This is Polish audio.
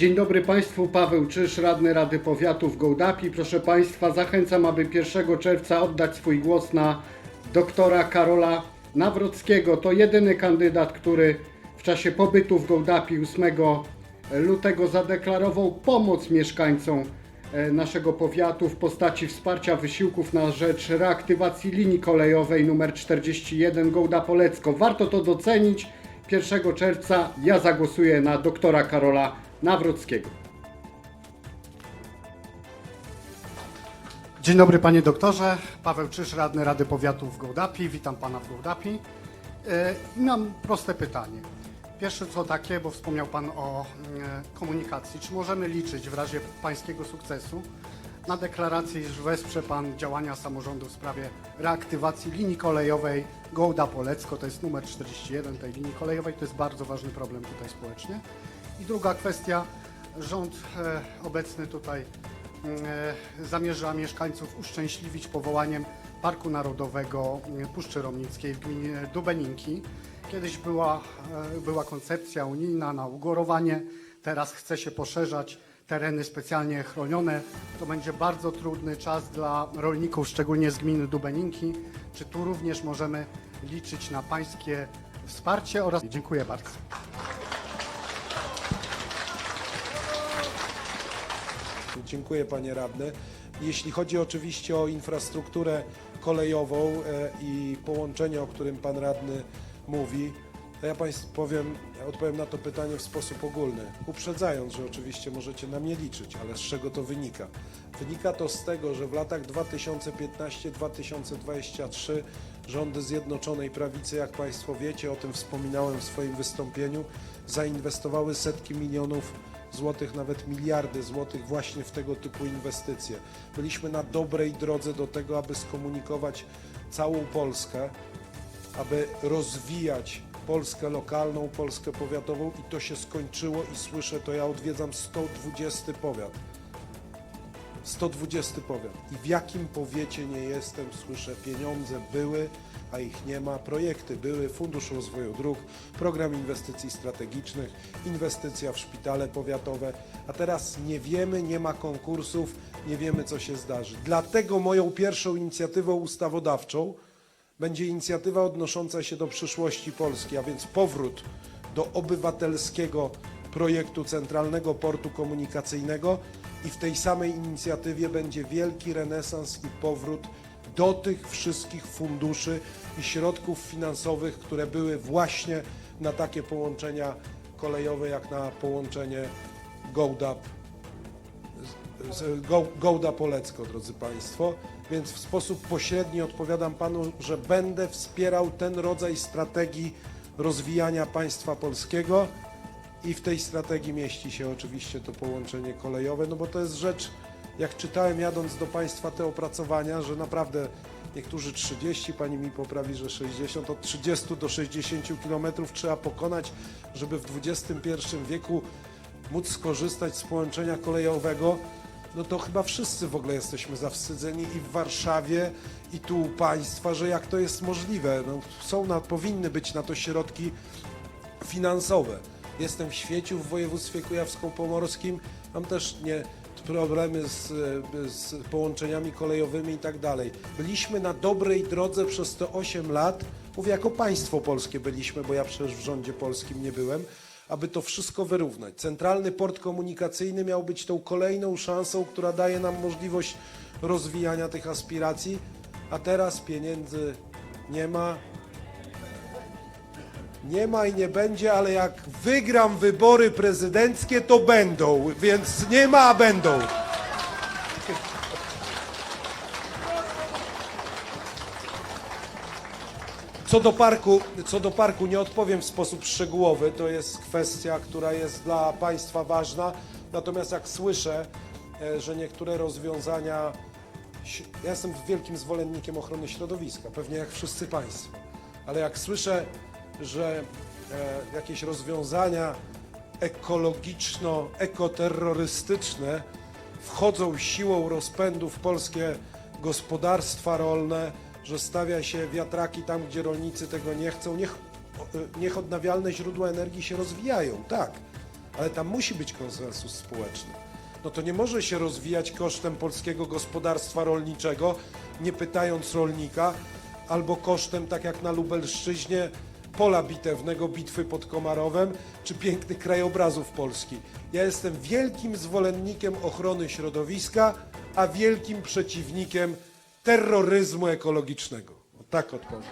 Dzień dobry Państwu, Paweł Czyż, radny Rady Powiatu w Gołdapi. Proszę Państwa, zachęcam, aby 1 czerwca oddać swój głos na doktora Karola Nawrockiego. To jedyny kandydat, który w czasie pobytu w Gołdapi 8 lutego zadeklarował pomoc mieszkańcom e, naszego powiatu w postaci wsparcia wysiłków na rzecz reaktywacji linii kolejowej nr 41 Gołda-Polecko. Warto to docenić. 1 czerwca ja zagłosuję na doktora Karola Nawrockiego. Dzień dobry panie doktorze. Paweł Czyż, radny Rady Powiatu w Gołdapi. Witam pana w Gołdapi. E, Mam proste pytanie. Pierwsze co takie, bo wspomniał pan o e, komunikacji. Czy możemy liczyć w razie pańskiego sukcesu na deklarację, iż wesprze pan działania samorządu w sprawie reaktywacji linii kolejowej Gołda-Polecko, to jest numer 41 tej linii kolejowej, to jest bardzo ważny problem tutaj społecznie. I druga kwestia, rząd e, obecny tutaj e, zamierza mieszkańców uszczęśliwić powołaniem Parku Narodowego Puszczy Romnickiej w gminie Dubeninki. Kiedyś była, e, była koncepcja unijna na ugorowanie, teraz chce się poszerzać tereny specjalnie chronione. To będzie bardzo trudny czas dla rolników, szczególnie z gminy Dubeninki. Czy tu również możemy liczyć na pańskie wsparcie oraz... Dziękuję bardzo. Dziękuję panie radny. Jeśli chodzi oczywiście o infrastrukturę kolejową e, i połączenie, o którym pan radny mówi, to ja państwu powiem, odpowiem na to pytanie w sposób ogólny, uprzedzając, że oczywiście możecie na mnie liczyć, ale z czego to wynika? Wynika to z tego, że w latach 2015-2023 rządy Zjednoczonej Prawicy, jak państwo wiecie, o tym wspominałem w swoim wystąpieniu, zainwestowały setki milionów złotych, nawet miliardy złotych właśnie w tego typu inwestycje. Byliśmy na dobrej drodze do tego, aby skomunikować całą Polskę, aby rozwijać Polskę lokalną, Polskę powiatową i to się skończyło i słyszę to, ja odwiedzam 120 powiat. 120 powiat. I w jakim powiecie nie jestem, słyszę, pieniądze były, a ich nie ma. Projekty były, Fundusz Rozwoju Dróg, Program Inwestycji Strategicznych, inwestycja w szpitale powiatowe, a teraz nie wiemy, nie ma konkursów, nie wiemy, co się zdarzy. Dlatego moją pierwszą inicjatywą ustawodawczą będzie inicjatywa odnosząca się do przyszłości Polski, a więc powrót do obywatelskiego projektu Centralnego Portu Komunikacyjnego i w tej samej inicjatywie będzie wielki renesans i powrót do tych wszystkich funduszy i środków finansowych, które były właśnie na takie połączenia kolejowe, jak na połączenie z Go- Gołda Polecko, drodzy Państwo. Więc w sposób pośredni odpowiadam Panu, że będę wspierał ten rodzaj strategii rozwijania państwa polskiego i w tej strategii mieści się oczywiście to połączenie kolejowe, no bo to jest rzecz, jak czytałem jadąc do Państwa te opracowania, że naprawdę niektórzy 30, Pani mi poprawi, że 60, od 30 do 60 kilometrów trzeba pokonać, żeby w XXI wieku móc skorzystać z połączenia kolejowego, no to chyba wszyscy w ogóle jesteśmy zawstydzeni i w Warszawie, i tu u państwa, że jak to jest możliwe. No, są na, powinny być na to środki finansowe. Jestem w Świeciu w województwie kujawsko-pomorskim, mam też nie problemy z, e, z połączeniami kolejowymi i tak dalej. Byliśmy na dobrej drodze przez te 8 lat, mówię jako państwo polskie byliśmy, bo ja przecież w rządzie polskim nie byłem, aby to wszystko wyrównać. Centralny port komunikacyjny miał być tą kolejną szansą, która daje nam możliwość rozwijania tych aspiracji, a teraz pieniędzy nie ma, nie ma i nie będzie, ale jak wygram wybory prezydenckie, to będą, więc nie ma, a będą. Co do parku, co do parku nie odpowiem w sposób szczegółowy, to jest kwestia, która jest dla państwa ważna. Natomiast jak słyszę, e, że niektóre rozwiązania Ja jestem wielkim zwolennikiem ochrony środowiska, pewnie jak wszyscy Państwo, ale jak słyszę, że e, jakieś rozwiązania ekologiczno-ekoterrorystyczne wchodzą siłą rozpędu w polskie gospodarstwa rolne, że stawia się wiatraki tam, gdzie rolnicy tego nie chcą, niech, niech odnawialne źródła energii się rozwijają, tak, ale tam musi być konsensus społeczny. No to nie może się rozwijać kosztem polskiego gospodarstwa rolniczego, nie pytając rolnika, albo kosztem, tak jak na Lubelszczyźnie, pola bitewnego, bitwy pod Komarowem, czy pięknych krajobrazów Polski. Ja jestem wielkim zwolennikiem ochrony środowiska, a wielkim przeciwnikiem terroryzmu ekologicznego. O tak odpowiem.